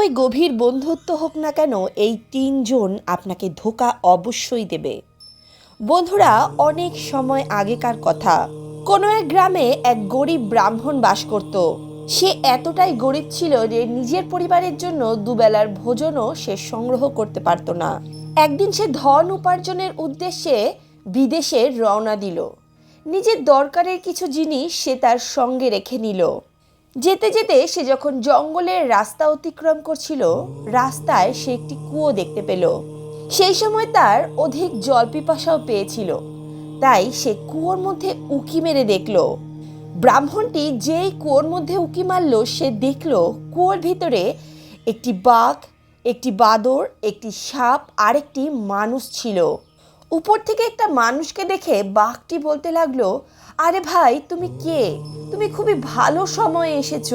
যতই গভীর বন্ধুত্ব হোক না কেন, এই তিনজন আপনাকে ধোকা অবশ্যই দেবে। বন্ধুরা, অনেক সময় আগেকার কথা। কোনো এক গ্রামে এক গরিব ব্রাহ্মণ বাস করত। সে এতটাই গরিব ছিল যে নিজের পরিবারের জন্য দুবেলার ভোজনও সে সংগ্রহ করতে পারত না। একদিন সে ধন উপার্জনের উদ্দেশ্যে বিদেশে রওনা দিল। নিজের দরকারের কিছু জিনিস সে তার সঙ্গে রেখে নিল। যেতে যেতে সে যখন জঙ্গলের রাস্তা অতিক্রম করছিল, রাস্তায় সে একটি কুয়ো দেখতে পেল। সেই সময় তার অধিক জল পিপাসাও পেয়েছিল। তাই সে কুয়োর মধ্যে উকি মেরে দেখল। ব্রাহ্মণটি যেই কুয়োর মধ্যে উকি মারল, সে দেখল কুয়োর ভিতরে একটি বাঘ, একটি বাদর, একটি সাপ আর একটি মানুষ ছিল। উপর থেকে একটা মানুষকে দেখে বাঘটি বলতে লাগল আরে ভাই, তুমি কে? তুমি খুবই ভালো সময়ে এসেছ।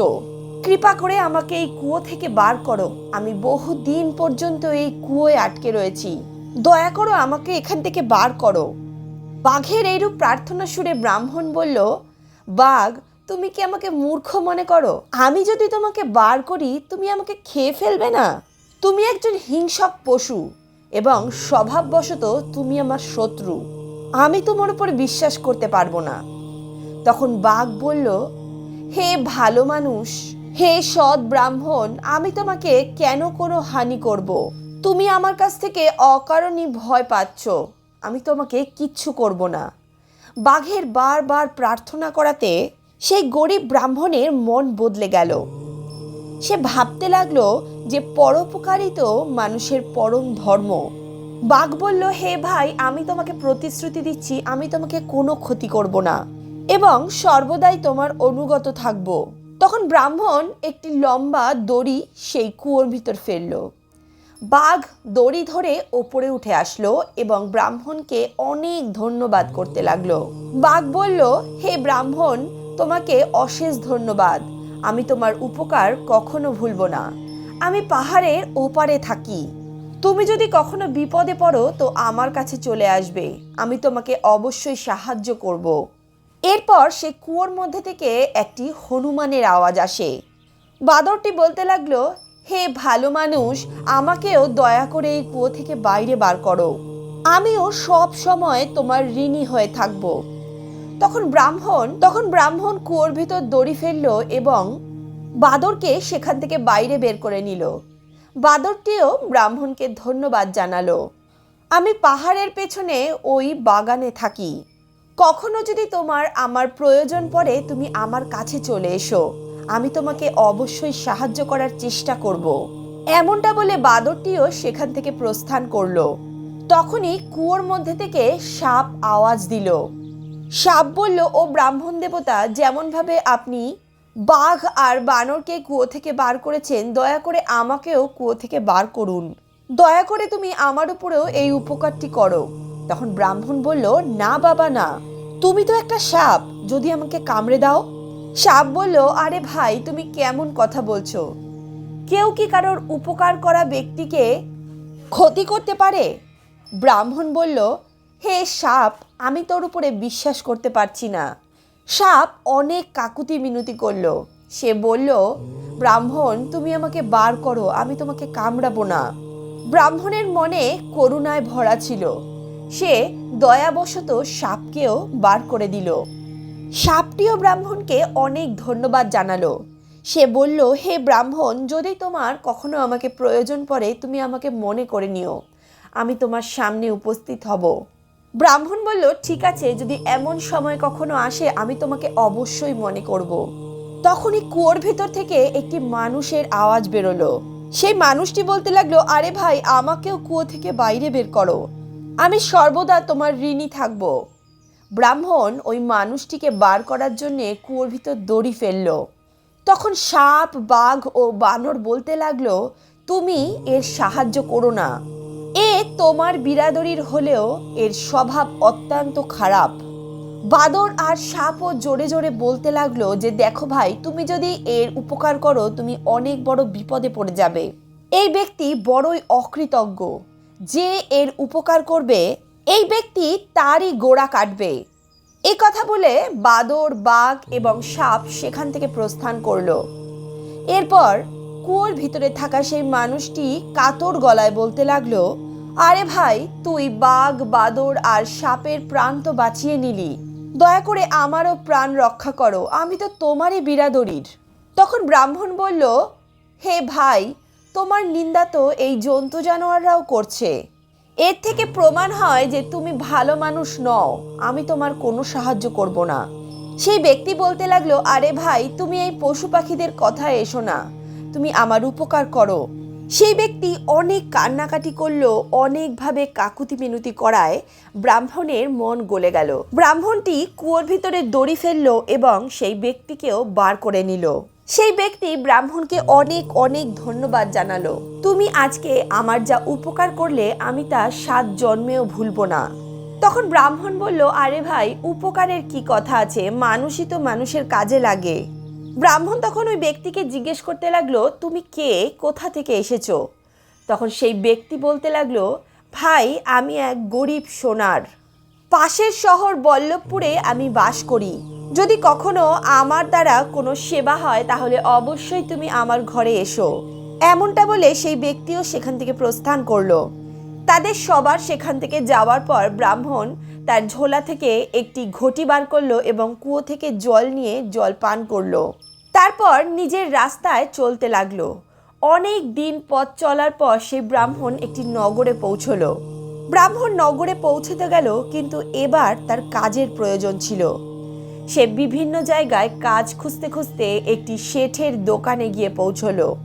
কৃপা করে আমাকে এই কুয়ো থেকে বার করো। আমি বহু দিন পর্যন্ত এই কুয়োয় আটকে রয়েছি। দয়া করো আমাকে এখান থেকে বার করো। বাঘের এইরূপ প্রার্থনা সুরে ব্রাহ্মণ বলল, বাঘ, তুমি কি আমাকে মূর্খ মনে করো? আমি যদি তোমাকে বার করি, তুমি আমাকে খেয়ে ফেলবে না? তুমি একজন হিংসক পশু এবং স্বভাববশত তুমি আমার শত্রু। আমি তোমার উপর বিশ্বাস করতে পারব না। তখন বাঘ বলল, হে ভালো মানুষ, হে সৎ ব্রাহ্মণ, আমি তোমাকে কেন কোনো হানি করব? তুমি আমার কাছ থেকে অকারণই ভয় পাচ্ছ। আমি তোমাকে কিচ্ছু করব না। বাঘের বারবার প্রার্থনা করাতে সেই গরিব ব্রাহ্মণের মন বদলে গেল। সে ভাবতে লাগল যে পরোপকারই তো মানুষের পরম ধর্ম। বাঘ বলল, হে ভাই, আমি তোমাকে প্রতিশ্রুতি দিচ্ছি, আমি তোমাকে কোনো ক্ষতি করব না। এবং সর্বদাই তোমার অনুগত থাকব। তখন ব্রাহ্মণ একটি লম্বা দড়ি সেই কুয়োর ভিতর ফেলল। বাঘ দড়ি ধরে ওপরে উঠে আসলো এবং ব্রাহ্মণকে অনেক ধন্যবাদ করতে লাগল। বাঘ বলল, হে ব্রাহ্মণ, তোমাকে অশেষ ধন্যবাদ। আমি তোমার উপকার কখনো ভুলবো না। আমি পাহাড়ের ওপারে থাকি। তুমি যদি কখনো বিপদে পড়ো তো আমার কাছে চলে আসবে। আমি তোমাকে অবশ্যই সাহায্য করব। এরপর সে কুয়োর মধ্যে থেকে একটি হনুমানের আওয়াজ আসে। বাদরটি বলতে লাগল, হে ভালো মানুষ, আমাকেও দয়া করে এই কুয়ো থেকে বাইরে বার করো। আমিও সব সময় তোমার ঋণী হয়ে থাকব। তখন ব্রাহ্মণ তখন ব্রাহ্মণ কুয়োর ভিতর দড়ি ফেলল এবং বাদরকে সেখান থেকে বাইরে বের করে নিল। বাদরটিও ব্রাহ্মণকে ধন্যবাদ জানালো, আমি পাহাড়ের পেছনে ওই বাগানে থাকি। কখনো যদি তোমার আমার প্রয়োজন পড়ে, তুমি আমার কাছে চলে এসো। আমি তোমাকে অবশ্যই সাহায্য করার চেষ্টা করব। এমনটা বলে বাদরটিও সেখান থেকে প্রস্থান করল। তখনই কুয়োর মধ্যে থেকে সাপ আওয়াজ দিল। সাপ বলল, ও ব্রাহ্মণ দেবতা, যেমনভাবে আপনি বাঘ আর বানরকে কুয়ো থেকে বার করেছেন, দয়া করে আমাকেও কুয়ো থেকে বার করুন। দয়া করে তুমি আমার উপরেও এই উপকারটি করো। তখন ব্রাহ্মণ বলল, না বাবা, না। তুমি তো একটা সাপ, যদি আমাকে কামড়ে দাও? সাপ বলল, আরে ভাই, তুমি কেমন কথা বলছো? কেউ কি কারোর উপকার করা ব্যক্তিকে ক্ষতি করতে পারে? ব্রাহ্মণ বলল, হে সাপ, আমি তোর উপরে বিশ্বাস করতে পারছি না। সাপ অনেক কাকুতি মিনতি করল। সে বলল, ব্রাহ্মণ, তুমি আমাকে বার করো, আমি তোমাকে কামড়াবো না। ব্রাহ্মণের মনে করুণায় ভরা ছিল। সে দয়াবশত সাপকেও বার করে দিল। সাপটিও ব্রাহ্মণকে অনেক ধন্যবাদ জানালো। সে বলল, হে ব্রাহ্মণ, যদি তোমার কখনো আমাকে প্রয়োজন পড়ে, তুমি আমাকে মনে করে নিও। আমি তোমার সামনে উপস্থিত হব। ব্রাহ্মণ বলল, ঠিক আছে, যদি এমন সময় কখনো আসে, আমি তোমাকে অবশ্যই মনে করব। তখনই কুয়োর ভেতর থেকে একটি মানুষের আওয়াজ বেরোলো। সেই মানুষটি বলতে লাগল, আরে ভাই, আমাকেও কুয়ো থেকে বাইরে বের করো। আমি সর্বদা তোমার ঋণী থাকব। ব্রাহ্মণ ওই মানুষটিকে বার করার জন্যে কুয়োর ভিতর দড়ি ফেলল। তখন সাপ, বাঘ ও বানর বলতে লাগল, তুমি এর সাহায্য করো না। এ তোমার বিরাদরির হলেও এর স্বভাব অত্যন্ত খারাপ। বাদর আর সাপও জোরে জোরে বলতে লাগল যে, দেখো ভাই, তুমি যদি এর উপকার করো, তুমি অনেক বড় বিপদে পড়ে যাবে। এই ব্যক্তি বড়ই অকৃতজ্ঞ। যে এর উপকার করবে, এই ব্যক্তি তারই গোড়া কাটবে। এ কথা বলে বাদর, বাঘ এবং সাপ সেখান থেকে প্রস্থান করল। এরপর কুয়োর ভিতরে থাকা সেই মানুষটি কাতর গলায় বলতে লাগল, আরে ভাই, তুই বাঘ, বাদর আর সাপের প্রাণ তো বাঁচিয়ে নিলি। দয়া করে আমারও প্রাণ রক্ষা করো, আমি তো তোমারই বিরাদরির। তখন ব্রাহ্মণ বলল, হে ভাই তোমার নিন্দা তো এই জন্তু জানোয়াররাও করছে। এর থেকে প্রমাণ হয় যে তুমি ভালো মানুষ নও, আমি তোমার কোনো সাহায্য করব না। সেই ব্যক্তি বলতে লাগল, আরে ভাই, তুমি এই পশু পাখিদের কথা এসো না। তুমি আমার উপকার করো। সেই ব্যক্তি অনেক কান্নাকাটি করল, অনেকভাবে কাকুতি মিনতি করায় ব্রাহ্মণের মন গলে গেল। ব্রাহ্মণটি কুয়োর ভিতরে দড়ি ফেলল এবং সেই ব্যক্তিকেও বার করে নিল। সেই ব্যক্তি ব্রাহ্মণকে অনেক অনেক ধন্যবাদ জানালো। তুমি আজকে আমার যা উপকার করলে আমি তা সাত জন্মেও ভুলবো না। তখন ব্রাহ্মণ বলল, আরে ভাই, উপকারের কি কথা আছে? মানুষই তো মানুষের কাজে লাগে। ব্রাহ্মণ তখন ওই ব্যক্তিকে জিজ্ঞেস করতে লাগল, তুমি কে? কোথা থেকে এসেছ? তখন সেই ব্যক্তি বলতে লাগল, ভাই, আমি এক গরিব সোনার। পাশের শহর বল্লভপুরে আমি বাস করি। যদি কখনো আমার দ্বারা কোনো সেবা হয়, তাহলে অবশ্যই তুমি আমার ঘরে এসো। এমনটা বলে সেই ব্যক্তিও সেখান থেকে প্রস্থান করল। তাদের সবার সেখান থেকে যাওয়ার পর ব্রাহ্মণ তার ঝোলা থেকে একটি ঘটি বার করল এবং কুয়ো থেকে জল নিয়ে জল পান করল। তারপর নিজের রাস্তায় চলতে লাগল। অনেক দিন পথ চলার পর সেই ব্রাহ্মণ একটি নগরে পৌঁছলো। ব্রাহ্মণ নগরে পৌঁছতে গেল, কিন্তু এবার তার কাজের প্রয়োজন ছিল। সে বিভিন্ন জায়গায় কাজ খুঁজতে খুঁজতে একটি শেঠের দোকানে গিয়ে পৌঁছলো।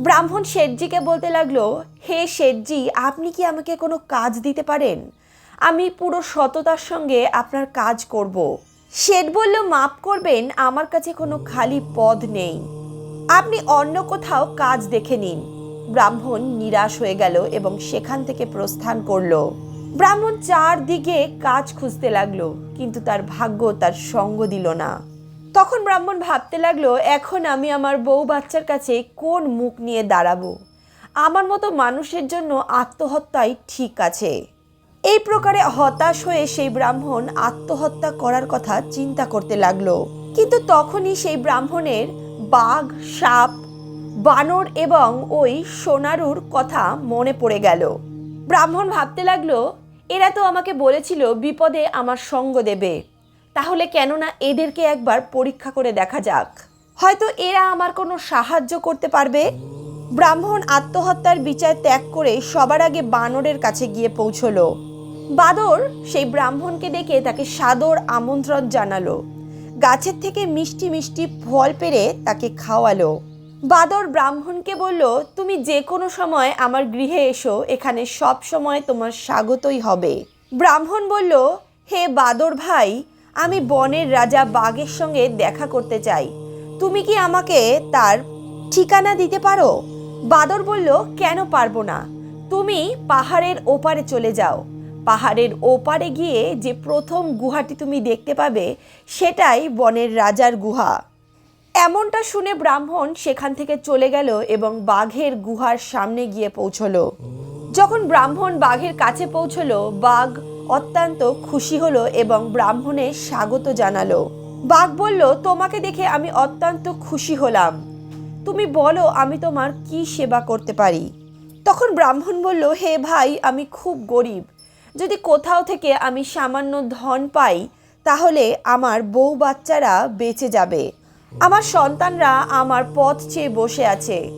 ব্রাহ্মণ শেঠজিকে বলতে লাগল, হে শেঠজি, আপনি কি আমাকে কোনো কাজ দিতে পারেন? আমি পুরো সততার সঙ্গে আপনার কাজ করব। শেঠ বলল, মাপ করবেন, আমার কাছে কোনো খালি পদ নেই। আপনি অন্য কোথাও কাজ দেখে নিন। ব্রাহ্মণ নিরাশ হয়ে গেল এবং সেখান থেকে প্রস্থান করল। ব্রাহ্মণ চারদিকে কাজ খুঁজতে লাগল, কিন্তু তার ভাগ্য তার সঙ্গ দিল না। তখন ব্রাহ্মণ ভাবতে লাগল, এখন আমি আমার বউ বাচ্চার কাছে কোন মুখ নিয়ে দাঁড়াবো? আমার মতো মানুষের জন্য আত্মহত্যাই ঠিক আছে। এই প্রকারে হতাশ হয়ে সেই ব্রাহ্মণ আত্মহত্যা করার কথা চিন্তা করতে লাগল। কিন্তু তখনই সেই ব্রাহ্মণের বাঘ, সাপ, বানর এবং ওই সোনারুর কথা মনে পড়ে গেল। ব্রাহ্মণ ভাবতে লাগল এরা তো আমাকে বলেছিল বিপদে আমার সঙ্গ দেবে। তাহলে কেননা এদেরকে একবার পরীক্ষা করে দেখা যাক। হয়তো এরা আমার কোনো সাহায্য করতে পারবে। ব্রাহ্মণ আত্মহত্যার বিচার ত্যাগ করে সবার আগে বানরের কাছে গিয়ে পৌঁছলো। বাদর সেই ব্রাহ্মণকে ডেকে তাকে সাদর আমন্ত্রণ জানালো। গাছের থেকে মিষ্টি মিষ্টি ফল পেরে তাকে খাওয়ালো। বাদর ব্রাহ্মণকে বলল, তুমি যে কোনো সময় আমার গৃহে এসো, এখানে সব সময় তোমার স্বাগতই হবে। ব্রাহ্মণ বলল, হে বাদর ভাই, আমি বনের রাজা বাঘের সঙ্গে দেখা করতে চাই। তুমি কি আমাকে তার ঠিকানা দিতে পারো? বাদর বলল, কেন পারব না। তুমি পাহাড়ের ওপারে চলে যাও। পাহাড়ের ওপারে গিয়ে যে প্রথম গুহাটি তুমি দেখতে পাবে, সেটাই বনের রাজার গুহা। এমনটা শুনে ব্রাহ্মণ সেখান থেকে চলে গেল এবং বাঘের গুহার সামনে গিয়ে পৌঁছলো। যখন ব্রাহ্মণ বাঘের কাছে পৌঁছলো, বাঘ অত্যন্ত খুশি হলো এবং ব্রাহ্মণের স্বাগত জানালো। বাঘ বলল, তোমাকে দেখে আমি অত্যন্ত খুশি হলাম। তুমি বলো, আমি তোমার কি সেবা করতে পারি? তখন ব্রাহ্মণ বলল, হে ভাই, আমি খুব গরিব। যদি কোথাও থেকে আমি সামান্য ধন পাই, তাহলে আমার বউ বাচ্চারা বেঁচে যাবে। আমার সন্তানরা আমার পথ চেয়ে বসে আছে।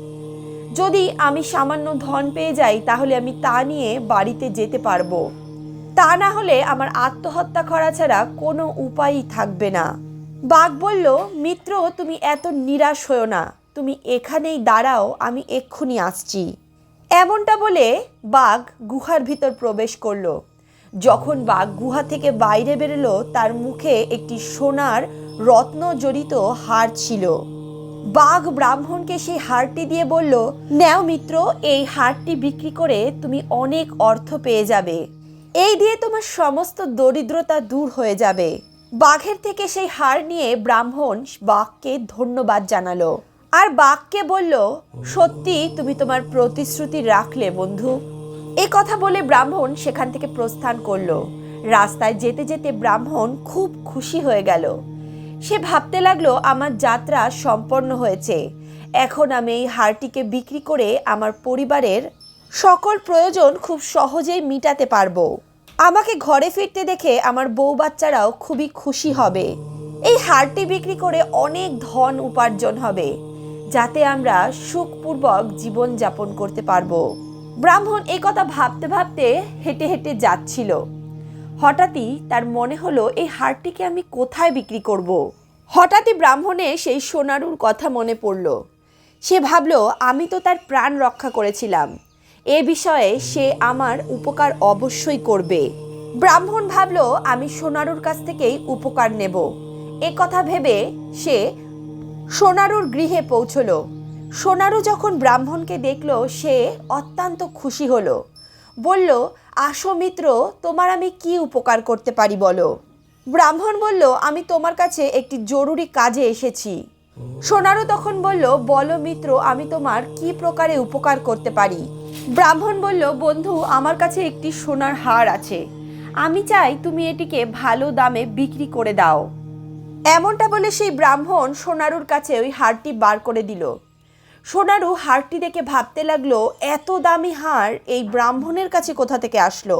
যদি আমি সামান্য ধন পেয়ে যাই, তাহলে আমি তা নিয়ে বাড়িতে যেতে পারব। তা না হলে আমার আত্মহত্যা করা ছাড়া কোনো উপায়ই থাকবে না। বাঘ বলল, মিত্র, তুমি এত নিরাশ হও না। তুমি এখানেই দাঁড়াও, আমি এক্ষুনি আসছি। এমনটা বলে বাঘ গুহার ভিতর প্রবেশ করল। যখন বাঘ গুহা থেকে বাইরে বেরোলো, তার মুখে একটি সোনার রত্ন জড়িত হার ছিল। বাঘ ব্রাহ্মণকে সেই হারটি দিয়ে বলল, নেও মিত্র, এই হারটি বিক্রি করে তুমি অনেক অর্থ পেয়ে যাবে। এই দিয়ে তোমার সমস্ত দরিদ্রতা দূর হয়ে যাবে। বাঘের থেকে সেই হার নিয়ে ব্রাহ্মণ বাঘকে ধন্যবাদ জানালো। আর বাঘকে বলল, সত্যি, তুমি তোমার প্রতিশ্রুতি রাখলে, বন্ধু। এ কথা বলে ব্রাহ্মণ সেখান থেকে প্রস্থান করল। রাস্তায় যেতে যেতে ব্রাহ্মণ খুব খুশি হয়ে গেল। সে ভাবতে লাগল, আমার যাত্রা সম্পন্ন হয়েছে। এখন আমি এই হারটিকে বিক্রি করে আমার পরিবারের সকল প্রয়োজন খুব সহজেই মিটাতে পারব। আমাকে ঘরে ফিরতে দেখে আমার বউ বাচ্চারাও খুবই খুশি হবে। এই হারটি বিক্রি করে অনেক ধন উপার্জন হবে, যাতে আমরা সুখপূর্বক জীবনযাপন করতে পারব। ব্রাহ্মণ এই কথা ভাবতে ভাবতে হেঁটে হেঁটে যাচ্ছিল। হঠাৎই তার মনে হলো, এই হারটিকে আমি কোথায় বিক্রি করব। হঠাৎই ব্রাহ্মণের সেই সোনারুর কথা মনে পড়ল। সে ভাবল, আমি তো তার প্রাণ রক্ষা করেছিলাম। এ বিষয়ে সে আমার উপকার অবশ্যই করবে। ব্রাহ্মণ ভাবল, আমি সোনারুর কাছ থেকেই উপকার নেব। এ কথা ভেবে সে সোনারুর গৃহে পৌঁছলো। সোনারু যখন ব্রাহ্মণকে দেখল, সে অত্যন্ত খুশি হলো। বলল, আসো মিত্র, তোমার আমি কি উপকার করতে পারি বলো? ব্রাহ্মণ বলল, আমি তোমার কাছে একটি জরুরি কাজে এসেছি। সোনারু তখন বলল, বলো মিত্র, আমি তোমার কি প্রকারে উপকার করতে পারি? ব্রাহ্মণ বলল, বন্ধু, আমার কাছে একটি সোনার হার আছে। আমি চাই তুমি এটিকে ভালো দামে বিক্রি করে দাও। এমনটা বলে সেই ব্রাহ্মণ সোনারুর কাছে ওই হারটি বার করে দিল। সোনারু হারটি দেখে ভাবতে লাগল, এত দামি হার এই ব্রাহ্মণের কাছে কোথা থেকে আসলো?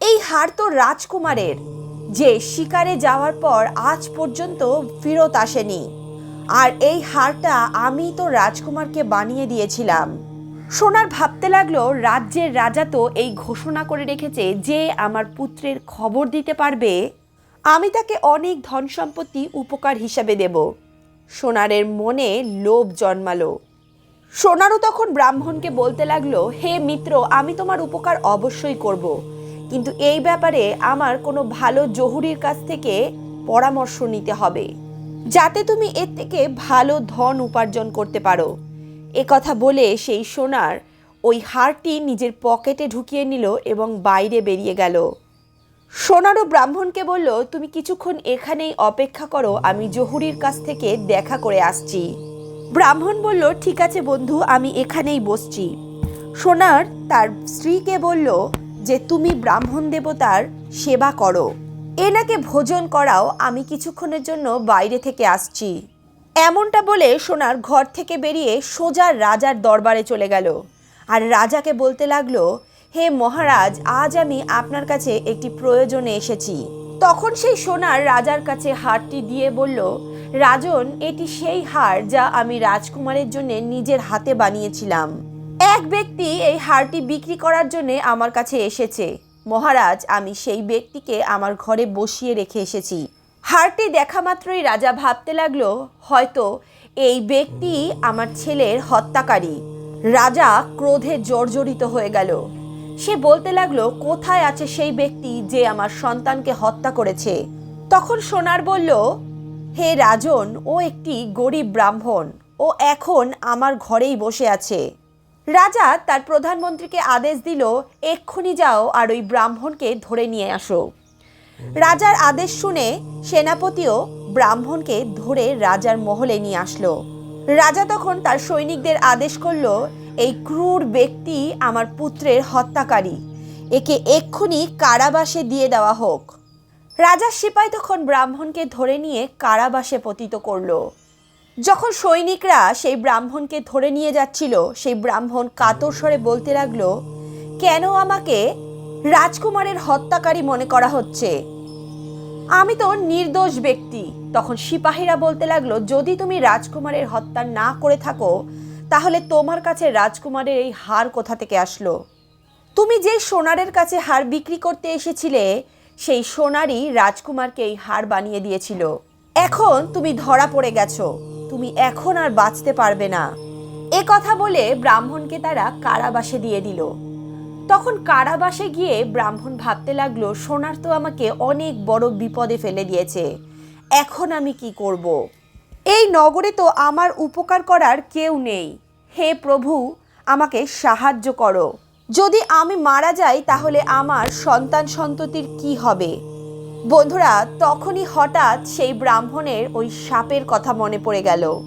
এই হার তো রাজকুমারের, যে শিকারে যাওয়ার পর আজ পর্যন্ত ফেরত আসেনি। আর এই হারটা আমি তো রাজকুমারকে বানিয়ে দিয়েছিলাম। সোনার ভাবতে লাগল, রাজ্যের রাজা তো এই ঘোষণা করে রেখেছে যে আমার পুত্রের খবর দিতে পারবে। আমি তাকে অনেক ধন সম্পত্তি উপকার হিসাবে দেব। সোনারের মনে লোভ জন্মালো। সোনারও তখন ব্রাহ্মণকে বলতে লাগল, হে মিত্র, আমি তোমার উপকার অবশ্যই করব। কিন্তু এই ব্যাপারে আমার কোনো ভালো জহুরির কাছ থেকে পরামর্শ নিতে হবে, যাতে তুমি এর থেকে ভালো ধন উপার্জন করতে পারো। এ কথা বলে সেই সোনার ওই হারটি নিজের পকেটে ঢুকিয়ে নিল এবং বাইরে বেরিয়ে গেল। সোনারও ব্রাহ্মণকে বলল, তুমি কিছুক্ষণ এখানেই অপেক্ষা করো, আমি জহুরির কাছ থেকে দেখা করে আসছি। ব্রাহ্মণ বলল, ঠিক আছে বন্ধু, আমি এখানেই বসছি। সোনার তার স্ত্রীকে বলল, যে তুমি ব্রাহ্মণ দেবতার সেবা করো। এনাকে ভোজন করাও, আমি কিছুক্ষণের জন্য বাইরে থেকে আসছি। এমনটা বলে সোনার ঘর থেকে বেরিয়ে সোজা রাজার দরবারে চলে গেল। আর রাজাকে বলতে লাগল, হে মহারাজ, আজ আমি আপনার কাছে একটি প্রয়োজনে এসেছি। তখন সেই সোনার রাজার কাছে হারটি দিয়ে বলল রাজন, এটি সেই হার যা আমি রাজকুমারের জন্য নিজের হাতে বানিয়েছিলাম। এক ব্যক্তি এই হারটি বিক্রি করার জন্য আমার কাছে এসেছে। মহারাজ, আমি সেই ব্যক্তিকে আমার ঘরে বসিয়ে রেখে এসেছি। হারটি দেখা মাত্রই রাজা ভাবতে লাগল, হয়তো এই ব্যক্তি আমার ছেলের হত্যাকারী। রাজা ক্রোধে জর্জরিত হয়ে গেল। সে বলতে লাগল, কোথায় আছে সেই ব্যক্তি যে আমার সন্তানকে হত্যা করেছে? তখন সোনার বলল হে রাজন, ও একটি গরিব ব্রাহ্মণ, ও এখন আমার ঘরেই বসে আছে। রাজা তার প্রধানমন্ত্রীকে আদেশ দিল, এক্ষুনি যাও আর ওই ব্রাহ্মণকে ধরে নিয়ে আসো। রাজার আদেশ শুনে সেনাপতিও ব্রাহ্মণকে ধরে রাজার মহলে নিয়ে আসলো। রাজা তখন তার সৈনিকদের আদেশ করল, এই ক্রূর ব্যক্তি আমার পুত্রের হত্যাকারী, একে এক্ষুনি কারাবাসে দিয়ে দেওয়া হোক। রাজার সিপাই তখন ব্রাহ্মণকে ধরে নিয়ে কারাবাসে পতিত করল। যখন সৈনিকরা সেই ব্রাহ্মণকে ধরে নিয়ে যাচ্ছিল, সেই ব্রাহ্মণ কাতর স্বরে বলতে লাগল, কেন আমাকে রাজকুমারের হত্যাকারী মনে করা হচ্ছে? আমি তো নির্দোষ ব্যক্তি। তখন সিপাহীরা বলতে লাগল, যদি তুমি রাজকুমারের হত্যা না করে থাকো, তাহলে তোমার কাছে রাজকুমারের এই হার কোথা থেকে আসলো? তুমি যে সোনারের কাছে হার বিক্রি করতে এসেছিলে সেই সোনারই রাজকুমারকে এই হার বানিয়ে দিয়েছিল। এখন তুমি ধরা পড়ে গেছো। তুমি এখন আর বাঁচতে পারবে না। এ কথা বলে ব্রাহ্মণকে তারা কারাবাসে দিয়ে দিল। তখন কারাবাসে গিয়ে ব্রাহ্মণ ভাবতে লাগল, সোনার তো আমাকে অনেক বড় বিপদে ফেলে দিয়েছে। এখন আমি কি করব। এই নগরে তো আমার উপকার করার কেউ নেই। হে প্রভু, আমাকে সাহায্য করো। যদি আমি মারা যাই, তাহলে আমার সন্তান সন্ততির কি হবে? বন্ধুরা, তখনই হঠাৎ সেই ব্রাহ্মণের ওই সাপের কথা মনে পড়ে গেল।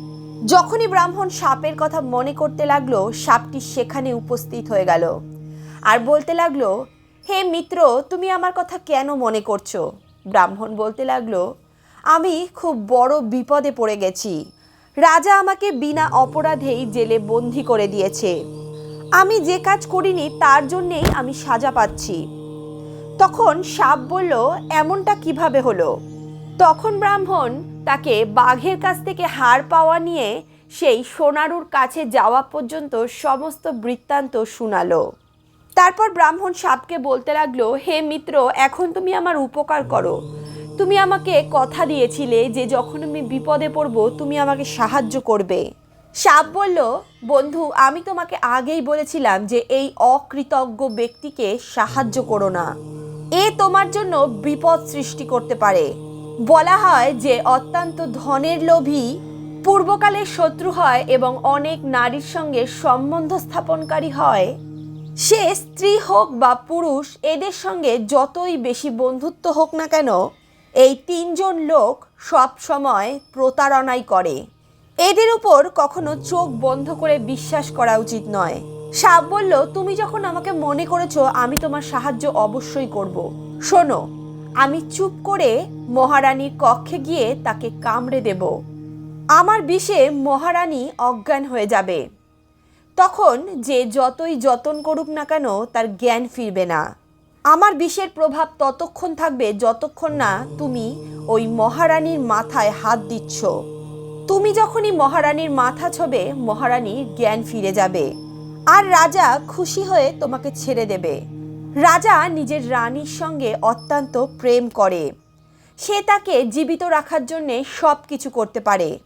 যখনই ব্রাহ্মণ সাপের কথা মনে করতে লাগল, সাপটি সেখানে উপস্থিত হয়ে গেল। আর বলতে লাগল, হে মিত্র, তুমি আমার কথা কেন মনে করছ? ব্রাহ্মণ বলতে লাগল, আমি খুব বড় বিপদে পড়ে গেছি। রাজা আমাকে বিনা অপরাধেই জেলে বন্দি করে দিয়েছে। আমি যে কাজ করিনি, তার জন্যেই আমি সাজা পাচ্ছি। তখন সাপ বলল, এমনটা কীভাবে হলো? তখন ব্রাহ্মণ তাকে বাঘের কাছ থেকে হার পাওয়া নিয়ে সেই সোনারুর কাছে যাওয়া পর্যন্ত সমস্ত বৃত্তান্ত শোনালো। তারপর ব্রাহ্মণ সাপকে বলতে লাগল, হে মিত্র, এখন তুমি আমার উপকার করো। তুমি আমাকে কথা দিয়েছিলে যে যখন আমি বিপদে পড়ব, তুমি আমাকে সাহায্য করবে। সাপ বলল, বন্ধু, আমি তোমাকে আগেই বলেছিলাম যে এই অকৃতজ্ঞ ব্যক্তিকে সাহায্য করো না। এ তোমার জন্য বিপদ সৃষ্টি করতে পারে। বলা হয় যে অত্যন্ত ধনের লোভী পূর্বকালের শত্রু হয় এবং অনেক নারীর সঙ্গে সম্বন্ধ স্থাপনকারী হয়। সে স্ত্রী হোক বা পুরুষ, এদের সঙ্গে যতই বেশি বন্ধুত্ব হোক না কেন, এই তিনজন লোক সব সময় প্রতারণাই করে। এদের উপর কখনো চোখ বন্ধ করে বিশ্বাস করা উচিত নয়। সাপ বলল, তুমি যখন আমাকে মনে করেছ, আমি তোমার সাহায্য অবশ্যই করব। শোনো, আমি চুপ করে মহারানীর কক্ষে গিয়ে তাকে কামড়ে দেব। আমার বিষে মহারানী অজ্ঞান হয়ে যাবে। তখন যে যতই যতন করুক না কেন, তার জ্ঞান ফিরবে না। আমার বিষের প্রভাব ততক্ষণ থাকবে যতক্ষণ না তুমি ওই মহারানীর মাথায় হাত দিচ্ছ। তুমি যখনই মহারানীর মাথা ছবে মহারানীর জ্ঞান ফিরে যাবে। আর রাজা খুশি হয়ে তোমাকে ছেড়ে দেবে। রাজা নিজের রানীর সঙ্গে অত্যন্ত প্রেম করে। সে তাকে জীবিত রাখার জন্যে সব কিছু করতে পারে।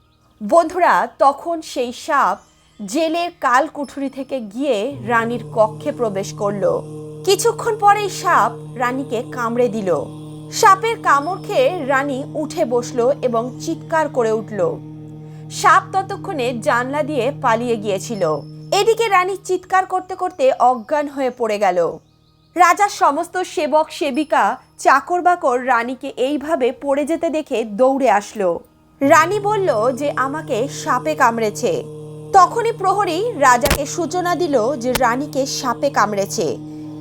বন্ধুরা, তখন সেই সাপ জেলের কাল কুঠুরি থেকে গিয়ে রানীর কক্ষে প্রবেশ করল। কিছুক্ষণ পরেই সাপ রানীকে কামড়ে দিল। সাপের কামড় খেয়ে রানী উঠে বসল এবং চিৎকার করে উঠল। সাপ ততক্ষণে জানলা দিয়ে পালিয়ে গিয়েছিল। এদিকে রানী চিৎকার করতে করতে অজ্ঞান হয়ে পড়ে গেল। রাজার সমস্ত সেবক সেবিকা চাকর বাকর রানীকে এইভাবে পড়ে যেতে দেখে দৌড়ে আসলো। রানী বলল যে আমাকে সাপে কামড়েছে। তখনই প্রহরী রাজাকে সূচনা দিল যে রানীকে সাপে কামড়েছে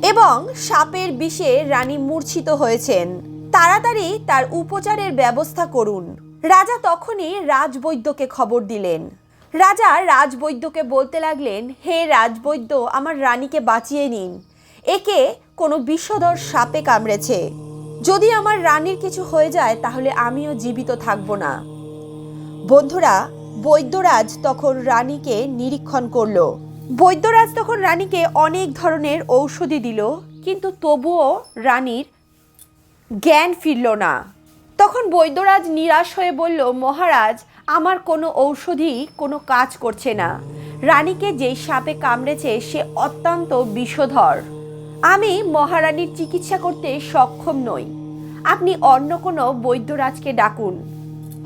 এবং সাপের বিষে রানী মূর্ছিত হয়েছেন। তাড়াতাড়ি তার উপচারের ব্যবস্থা করুন। রাজা তখনই রাজবৈদ্যকে খবর দিলেন। রাজা রাজবৈদ্যকে বলতে লাগলেন, হে রাজবৈদ্য, আমার রানীকে বাঁচিয়ে নিন। একে কোনো বিষধর সাপে কামড়েছে। যদি আমার রানীর কিছু হয়ে যায়, তাহলে আমিও জীবিত থাকব না। বন্ধুরা, বৈদ্যরাজ তখন রানীকে নিরীক্ষণ করল। বৈদ্যরাজ তখন রানীকে অনেক ধরনের ঔষধি দিল, কিন্তু তবুও রানীর জ্ঞান ফিরল না। তখন বৈদ্যরাজ নিরাশ হয়ে বলল, মহারাজ, আমার কোনো ঔষধি কোনো কাজ করছে না। রানীকে যেই সাপে কামড়েছে সে অত্যন্ত বিষধর। আমি মহারানীর চিকিৎসা করতে সক্ষম নই। আপনি অন্য কোনো বৈদ্যরাজকে ডাকুন।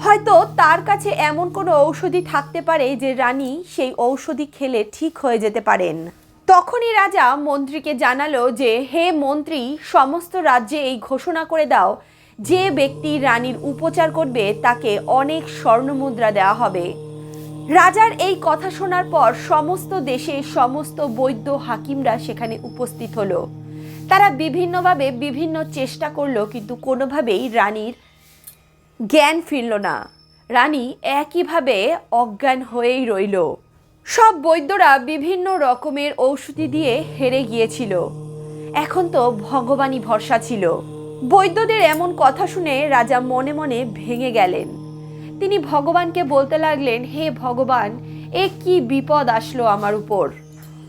হয়তো তার কাছে এমন কোনো ঔষধি থাকতে পারে যে রানী সেই ঔষধি খেলে ঠিক হয়ে যেতে পারেন। তখনই রাজা মন্ত্রীকে জানালো যে, হে মন্ত্রী, সমস্ত রাজ্যে এই ঘোষণা করে দাও যে ব্যক্তি রানীর উপচার করবে, তাকে অনেক স্বর্ণমুদ্রা দেওয়া হবে। রাজার এই কথা শোনার পর সমস্ত দেশে সমস্ত বৈদ্য হাকিমরা সেখানে উপস্থিত হলো। তারা বিভিন্নভাবে বিভিন্ন চেষ্টা করল, কিন্তু কোনোভাবেই রানীর জ্ঞান ফিরল না। রানী একইভাবে অজ্ঞান হয়েই রইল। সব বৈদ্যরা বিভিন্ন রকমের ঔষধি দিয়ে হেরে গিয়েছিল। এখন তো ভগবানই ভরসা ছিল। বৈদ্যদের এমন কথা শুনে রাজা মনে মনে ভেঙে গেলেন। তিনি ভগবানকে বলতে লাগলেন, হে ভগবান, এ কি বিপদ আসলো আমার উপর?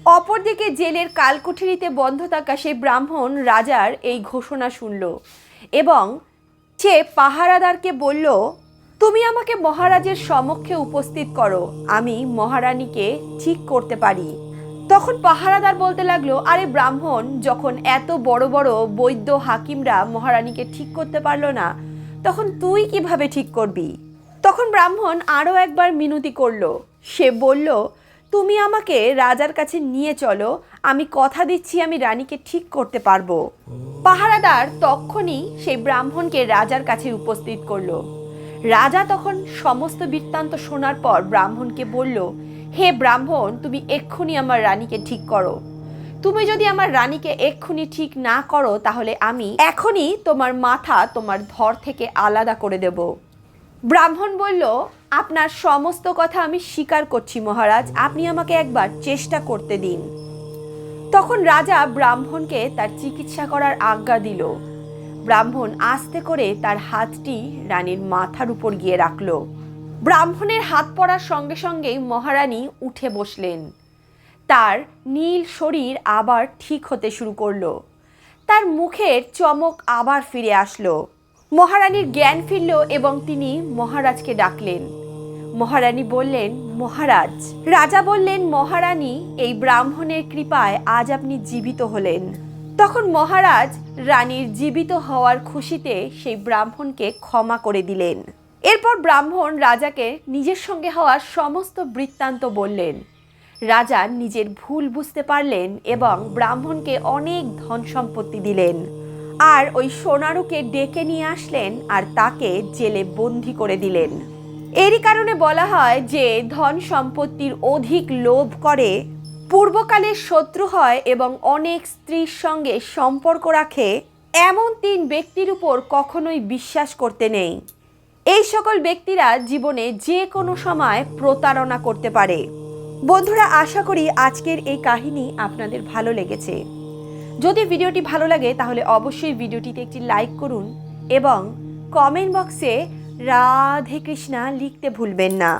অপরদিকে জেলের কালকুঠিরিতে বন্ধ থাকা সেই ব্রাহ্মণ রাজার এই ঘোষণা শুনল এবং সে পাহারাদারকে বলল, তুমি আমাকে মহারাজের সমক্ষে উপস্থিত করো, আমি মহারানীকে ঠিক করতে পারি। তখন পাহারাদার বলতে লাগল, আরে ব্রাহ্মণ, যখন এত বড় বড় বৈদ্য হাকিমরা মহারানীকে ঠিক করতে পারল না, তখন তুই কীভাবে ঠিক করবি? তখন ব্রাহ্মণ আরও একবার মিনতি করল। সে বলল, তুমি আমাকে রাজার কাছে নিয়ে চলো, আমি কথা দিচ্ছি আমি রানীকে ঠিক করতে পারব। পাহারাদার তখনই সেই ব্রাহ্মণকে রাজার কাছে উপস্থিত করল। রাজা তখন সমস্ত বৃত্তান্ত শোনার পর ব্রাহ্মণকে বলল হে ব্রাহ্মণ, তুমি এক্ষুনি আমার রানীকে ঠিক করো। তুমি যদি আমার রানীকে এক্ষুনি ঠিক না করো, তাহলে আমি এখনই তোমার মাথা তোমার ধর থেকে আলাদা করে দেব। ব্রাহ্মণ বলল, আপনার সমস্ত কথা আমি স্বীকার করছি মহারাজ, আপনি আমাকে একবার চেষ্টা করতে দিন। তখন রাজা ব্রাহ্মণকে তার চিকিৎসা করার আজ্ঞা দিল। ব্রাহ্মণ আস্তে করে তার হাতটি রানীর মাথার উপর গিয়ে রাখল। ব্রাহ্মণের হাত পড়ার সঙ্গে সঙ্গেই মহারানী উঠে বসলেন। তার নীল শরীর আবার ঠিক হতে শুরু করল। তার মুখের চমক আবার ফিরে আসলো। মহারানীর জ্ঞান ফিরল এবং তিনি মহারাজকে ডাকলেন। মহারানী বললেন, মহারাজ। রাজা বললেন, মহারানী, এই ব্রাহ্মণের কৃপায় আজ আপনি জীবিত হলেন। তখন মহারাজ রানীর জীবিত হওয়ার খুশিতে সেই ব্রাহ্মণকে ক্ষমা করে দিলেন। এরপর ব্রাহ্মণ রাজাকে নিজের সঙ্গে হওয়ার সমস্ত বৃত্তান্ত বললেন। রাজা নিজের ভুল বুঝতে পারলেন এবং ব্রাহ্মণকে অনেক ধন সম্পত্তি দিলেন। আর ওই সোনারুকে ডেকে নিয়ে আসলেন আর তাকে জেলে বন্দি করে দিলেন। এরই কারণে বলা হয় যে, ধন সম্পত্তির অধিক লোভ করে পূর্বকালের শত্রু হয় এবং অনেক স্ত্রীর সঙ্গে সম্পর্ক রাখে, এমন তিন ব্যক্তির উপর কখনোই বিশ্বাস করতে নেই। এই সকল ব্যক্তিরা জীবনে যে কোনো সময় প্রতারণা করতে পারে। বন্ধুরা, আশা করি আজকের এই কাহিনী আপনাদের ভালো লেগেছে। যদি ভিডিওটি ভালো লাগে, তাহলে অবশ্যই ভিডিওটিতে একটি লাইক করুন এবং কমেন্ট বক্সে রাধে কৃষ্ণা লিখতে ভুলবেন না।